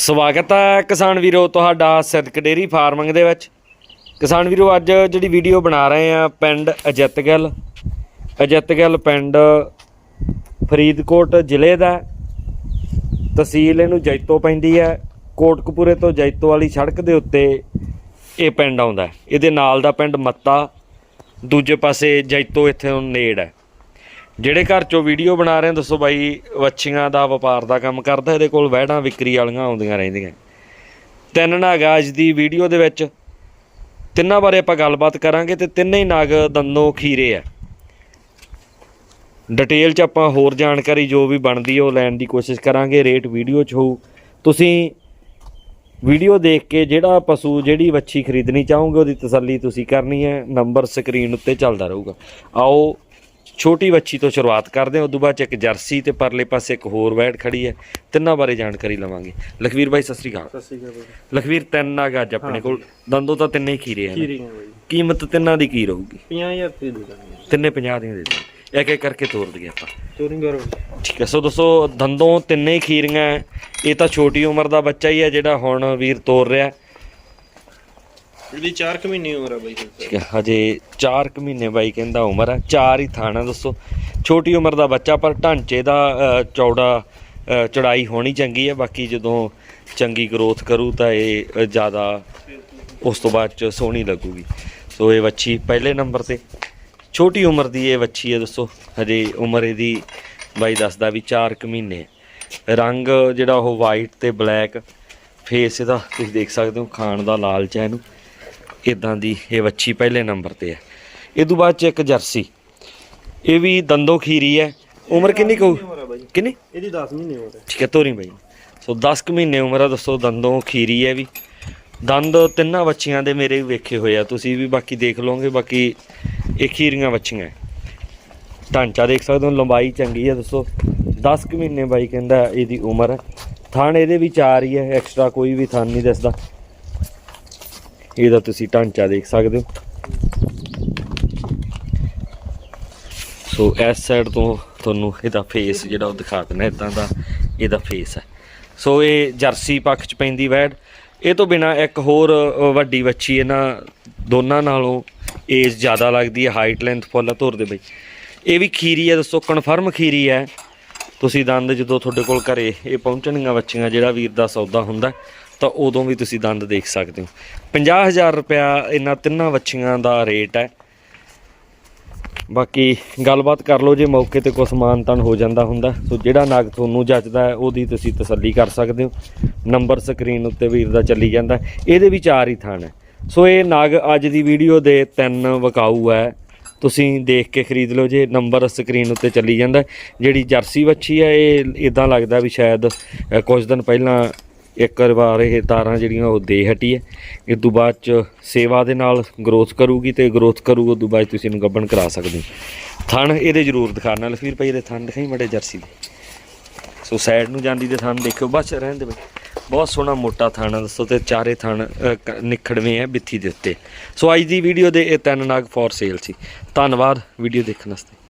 ਸਵਾਗਤ ਹੈ ਕਿਸਾਨ ਵੀਰੋ ਤੁਹਾਡਾ ਸਿੱਧਕ ਡੇਰੀ ਫਾਰਮਿੰਗ ਦੇ ਵਿੱਚ। ਕਿਸਾਨ ਵੀਰੋ, ਅੱਜ ਜਿਹੜੀ ਵੀਡੀਓ ਬਣਾ ਰਹੇ ਆ ਪਿੰਡ ਅਜਿੱਤਗਿੱਲ। ਅਜਿੱਤਗਿੱਲ ਪਿੰਡ ਫਰੀਦਕੋਟ ਜ਼ਿਲ੍ਹੇ ਦਾ ਤਹਿਸੀਲ ਇਹਨੂੰ ਜੈਤੋ ਪੈਂਦੀ ਹੈ। ਕੋਟਕਪੂਰੇ ਤੋਂ ਜੈਤੋ ਵਾਲੀ ਸੜਕ ਦੇ ਉੱਤੇ ਇਹ ਪਿੰਡ ਆਉਂਦਾ ਇਹਦੇ ਨਾਲ ਦਾ ਪਿੰਡ ਮੱਤਾ, ਦੂਜੇ ਪਾਸੇ ਜੈਤੋ ਇੱਥੇ ਨੇੜ ਹੈ। ਜਿਹੜੇ ਘਰ ਚੋਂ ਵੀਡੀਓ ਬਣਾ ਰਹੇ ਦੱਸੋ ਬਾਈ, ਵੱਛੀਆਂ ਦਾ ਵਪਾਰ ਦਾ ਕੰਮ ਕਰਦਾ, ਇਹਦੇ ਕੋਲ ਵਹਿੜਾਂ ਵਿਕਰੀ ਵਾਲੀਆਂ ਆਉਂਦੀਆਂ ਰਹਿੰਦੀਆਂ। ਤਿੰਨ ਨਾਗ ਆ ਅੱਜ ਦੀ ਵੀਡੀਓ ਦੇ ਵਿੱਚ। ਤਿੰਨਾਂ ਬਾਰੇ ਆਪਾਂ ਗੱਲਬਾਤ ਕਰਾਂਗੇ ਤੇ ਤਿੰਨੇ ਹੀ ਨਾਗ ਦੰਨੋ ਖੀਰੇ ਆ। ਡਿਟੇਲ ਚ ਆਪਾਂ ਹੋਰ ਜਾਣਕਾਰੀ ਜੋ ਵੀ ਬਣਦੀ ਹੈ ਉਹ ਲੈਣ ਦੀ ਕੋਸ਼ਿਸ਼ ਕਰਾਂਗੇ ਰੇਟ ਵੀਡੀਓ ਚ ਹੋਊ। ਤੁਸੀਂ ਵੀਡੀਓ ਦੇਖ ਕੇ ਜਿਹੜਾ ਪਸ਼ੂ, ਜਿਹੜੀ ਵੱਛੀ ਖਰੀਦਣੀ ਚਾਹੋਗੇ, ਉਹਦੀ ਤਸੱਲੀ ਤੁਸੀਂ ਕਰਨੀ ਹੈ। ਨੰਬਰ ਸਕਰੀਨ ਉੱਤੇ ਚੱਲਦਾ ਰਹੂਗਾ। ਆਓ ਛੋਟੀ ਵੱਛੀ ਤੋਂ ਸ਼ੁਰੂਆਤ ਕਰਦੇ ਹਾਂ ਉਦੋਂ ਬਾਅਦ ਚ ਇੱਕ ਜਰਸੀ ਤੇ ਪਰਲੇ ਪਾਸੇ ਇੱਕ ਹੋਰ ਵੈੜ ਖੜੀ ਹੈ। ਤਿੰਨਾਂ ਬਾਰੇ ਜਾਣਕਾਰੀ ਲਵਾਂਗੇ। ਲਖਵੀਰ ਬਾਈ ਸਤਿ ਸ੍ਰੀ ਅਕਾਲ। ਸਤਿ ਸ਼੍ਰੀ ਅਕਾਲ ਬਾਈ। ਲਖਵੀਰ ਤਿੰਨ ਨਾਗ ਅੱਜ ਆਪਣੇ ਕੋਲ। ਦੰਦੋਂ ਤਾਂ ਤਿੰਨੇ ਹੀ ਖੀਰੇ ਬਾਈ। ਕੀਮਤ ਤਿੰਨਾਂ ਦੀ ਕੀ ਰਹੂਗੀ? 50000 ਰੁਪਏ ਦੇ ਦਾਂਗੇ ਤਿੰਨੇ 50 ਦੀਆਂ ਦੇ ਦਾਂ ਇੱਕ ਇੱਕ ਕਰਕੇ ਤੋੜ ਦਈਏ ਆਪਾਂ। ਚੋਰਿੰਗ ਕਰੋ ਠੀਕ ਹੈ ਸੋ ਦੋਸਤੋ ਦੰਦੋਂ ਤਿੰਨੇ ਹੀ ਖੀਰੀਆਂ। ਇਹ ਤਾਂ ਛੋਟੀ ਉਮਰ ਦਾ ਬੱਚਾ ਹੀ ਹੈ ਜਿਹੜਾ ਹੁਣ ਵੀਰ ਤੋੜ ਰਿਹਾ। ਇਹਦੀ 4 ਕੁ ਮਹੀਨੇ ਉਮਰ ਆ ਬਾਈ ਠੀਕ ਹੈ ਹਜੇ 4 ਕੁ ਮਹੀਨੇ ਬਾਈ ਕਹਿੰਦਾ ਉਮਰ ਹੈ ਚਾਰ ਹੀ ਥਾਣਾ ਦੱਸੋ। ਛੋਟੀ ਉਮਰ ਦਾ ਬੱਚਾ ਪਰ ਢਾਂਚੇ ਦਾ ਚੌੜਾ ਅ, ਹੋਣੀ ਚੰਗੀ ਹੈ। ਬਾਕੀ ਜਦੋਂ ਚੰਗੀ ਗਰੋਥ ਕਰੂ ਤਾਂ ਇਹ ਜ਼ਿਆਦਾ ਉਸ ਤੋਂ ਬਾਅਦ ਚ ਸੋਹਣੀ ਲੱਗੂਗੀ। ਸੋ ਇਹ ਵੱਛੀ ਪਹਿਲੇ ਨੰਬਰ ਤੇ। ਛੋਟੀ ਉਮਰ ਦੀ ਇਹ ਵੱਛੀ ਹੈ ਦੱਸੋ। ਹਜੇ ਉਮਰ ਇਹਦੀ ਬਾਈ ਦੱਸਦਾ ਵੀ 4 ਕੁ ਮਹੀਨੇ ਰੰਗ ਜਿਹੜਾ ਉਹ ਵਾਈਟ ਤੇ ਬਲੈਕ ਫੇਸ ਇਹਦਾ ਤੁਸੀਂ ਦੇਖ ਸਕਦੇ ਹੋ ਖਾਣ ਦਾ ਲਾਲਚ ਹੈ ਇਹਨੂੰ। ਇਦਾਂ ਦੀ ਇਹ ਵੱਛੀ ਪਹਿਲੇ ਨੰਬਰ ਤੇ ਹੈ। ਇਹ ਤੋਂ ਬਾਅਦ ਚ ਇੱਕ ਜਰਸੀ। ਇਹ ਵੀ ਦੰਦੋ ਖੀਰੀ ਹੈ। ਉਮਰ ਕਿੰਨੀ ਕੁ ਉਮਰ ਆ ਬਾਈ। ਕਿੰਨੀ? ਇਹਦੀ 10 ਮਹੀਨੇ ਹੈ। ਠੀਕ ਹੈ ਤੋਰੀ ਬਾਈ। ਸੋ 10 ਕੁ ਮਹੀਨੇ ਉਮਰ ਆ ਦੱਸੋ ਦੰਦੋਂ ਖੀਰੀ ਹੈ ਵੀ। ਦੰਦ ਤਿੰਨਾਂ ਬੱਚੀਆਂ ਦੇ ਮੇਰੇ ਵੇਖੇ ਹੋਏ ਆ। ਤੁਸੀਂ ਵੀ ਬਾਕੀ ਦੇਖ ਲਓਗੇ ਬਾਕੀ ਇਹ ਖੀਰੀਆਂ ਬੱਚੀਆਂ। ਢਾਂਚਾ ਦੇਖ ਸਕਦੇ ਹੋ ਲੰਬਾਈ ਚੰਗੀ ਹੈ ਦੱਸੋ। 10 ਕੁ ਮਹੀਨੇ ਬਾਈ ਕਹਿੰਦਾ ਇਹਦੀ ਉਮਰ ਥਣ ਇਹਦੇ ਵੀ ਚਾਰ ਹੀ ਹੈ ਐਕਸਟਰਾ ਕੋਈ ਵੀ ਥਣ ਨਹੀਂ ਦੱਸਦਾ। ਇਹਦਾ ਤੁਸੀਂ ਢਾਂਚਾ ਦੇਖ ਸਕਦੇ ਹੋ। ਸੋ ਇਸ ਸਾਈਡ ਤੋਂ ਤੁਹਾਨੂੰ ਇਹਦਾ ਫੇਸ ਜਿਹੜਾ ਉਹ ਦਿਖਾ ਦਿੰਦਾ ਇਦਾਂ ਦਾ ਇਹਦਾ ਫੇਸ ਹੈ। ਸੋ ਇਹ ਜਰਸੀ ਪੱਖ ਚ ਪੈਂਦੀ ਵੈੜ। ਇਹ ਤੋਂ ਬਿਨਾ ਇੱਕ ਹੋਰ ਵੱਡੀ ਵੱਛੀ ਇਹਨਾਂ ਦੋਨਾਂ ਨਾਲੋਂ ਏਜ ਜ਼ਿਆਦਾ ਲੱਗਦੀ ਹੈ ਹਾਈਟ ਲੈਂਥ ਫੁੱਲ ਧੁਰ ਦੇ ਬਈ ਇਹ ਵੀ ਖੀਰੀ ਹੈ, ਦੱਸੋ ਕਨਫਰਮ ਖੀਰੀ ਹੈ। ਤੁਸੀਂ ਦੰਦ ਜਦੋਂ ਤੁਹਾਡੇ ਕੋਲ ਘਰੇ ਇਹ ਪਹੁੰਚਣਗੀਆਂ ਬੱਚੀਆਂ ਜਿਹੜਾ ਵੀਰ ਦਾ ਸੌਦਾ ਹੁੰਦਾ ਤਾਂ ਉਦੋਂ ਵੀ ਤੁਸੀਂ ਦੰਦ ਦੇਖ ਸਕਦੇ ਹੋ। 50000 ਰੁਪਿਆ ਇਹਨਾਂ ਤਿੰਨਾਂ ਵੱਛੀਆਂ ਦਾ ਰੇਟ ਹੈ। ਬਾਕੀ ਗੱਲਬਾਤ ਕਰ ਲਓ ਜੇ ਮੌਕੇ ਤੇ ਕੋਈ ਸਮਾਨ ਤਨ ਹੋ ਜਾਂਦਾ ਹੁੰਦਾ। ਸੋ ਜਿਹੜਾ ਨਾਗ ਤੁਹਾਨੂੰ ਜੱਜਦਾ ਹੈ ਉਹਦੀ ਤੁਸੀਂ ਤਸੱਲੀ ਕਰ ਸਕਦੇ ਹੋ। ਨੰਬਰ ਸਕਰੀਨ ਉੱਤੇ ਵੀਰ ਦਾ ਚੱਲੀ ਜਾਂਦਾ ਇਹਦੇ ਵੀ ਚਾਰ ਹੀ ਥਾਣ ਹੈ। ਸੋ ਇਹ ਨਾਗ ਅੱਜ ਦੀ ਵੀਡੀਓ ਦੇ ਤਿੰਨ ਵਕਾਊ ਹੈ। ਤੁਸੀਂ ਦੇਖ ਕੇ ਖਰੀਦ ਲਓ ਜੇ ਨੰਬਰ ਸਕਰੀਨ ਉੱਤੇ ਚੱਲੀ ਜਾਂਦਾ ਜਿਹੜੀ ਜਰਸੀ ਵੱਛੀ ਹੈ ਇਹ ਇਦਾਂ ਲੱਗਦਾ ਵੀ ਸ਼ਾਇਦ ਅ, ਕੁਝ ਦਿਨ ਪਹਿਲਾਂ ਇੱਕ ਵਾਰ ਇਹ ਤਾਰਾਂ ਜਿਹੜੀਆਂ ਉਹ ਦੇ ਹਟੀ ਹੈ। ਇਸ ਤੋਂ ਬਾਅਦ ਚ ਸੇਵਾ ਦੇ ਨਾਲ ਗਰੋਥ ਕਰੂਗੀ ਤੇ ਗਰੋਥ ਕਰੂ ਉਸ ਤੋਂ ਬਾਅਦ ਤੁਸੀਂ ਇਹਨੂੰ ਗੱਬਣ ਕਰਾ ਸਕਦੇ ਹੋ। ਥਣ ਇਹਦੇ ਜ਼ਰੂਰ ਦਿਖਾਣਾ ਲਖਵੀਰ ਭਾਈ ਇਹਦੇ ਥਣ ਦਿਖਾਈ ਮੜੇ ਜਰਸੀ ਦੇ। ਸੋ ਸਾਈਡ ਨੂੰ ਜਾਂਦੀ ਤੇ ਥਣ ਦੇਖਿਓ ਬਸ ਰਹਿਣ ਦੇ ਬਈ। ਬਹੁਤ ਸੋਹਣਾ ਮੋਟਾ ਥਣ ਆ ਦੱਸੋ ਤੇ ਚਾਰੇ ਥਣ ਅ, ਕ- ਨਿਖੜਵੇਂ ਆ ਬਿੱਥੀ ਦੇ ਉੱਤੇ। ਸੋ ਅੱਜ ਦੀ ਵੀਡੀਓ ਦੇ ਇਹ ਤਿੰਨ ਨਾਗ ਫੋਰ ਸੇਲ ਸੀ। ਧੰਨਵਾਦ ਵੀਡੀਓ ਦੇਖਣ ਵਾਸਤੇ।